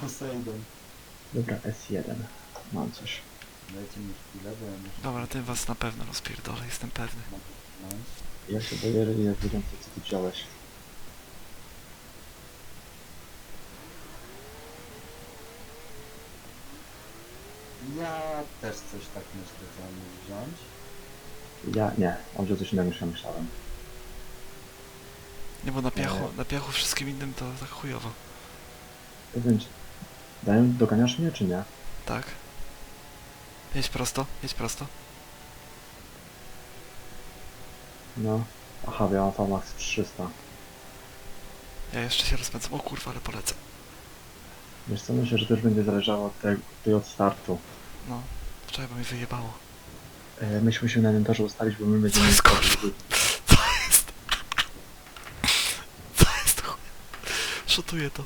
Poseidon. Dobra, S1. Mam coś. Dajcie mi chwilę, bo ja muszę... Dobra, tym was na pewno rozpierdolę, jestem pewny. napisnąć. Ja się boję, że nie wiem co ty wziąłeś. Ja też coś tak myślę, co mam wziąć. Ja nie, on wziął coś innego niż ja myślałem. Nie, bo na piachu, Nie. na piachu wszystkim innym to tak chujowo. To będzie... Daję, doganiasz mnie czy nie? Tak? Jedź prosto, jedź prosto. No. Aha, ja mam VMAX 300. Ja jeszcze się rozpędzam. O kurwa, ale polecę. Wiesz co, myślę, że też będzie zależało od tego, tej od startu. No, wczoraj bo mi wyjebało. E, myśmy się na inwentarzu ustalić, bo my będziemy... jest, kurwa? Co jest? Co jest chuj? Szotuję to.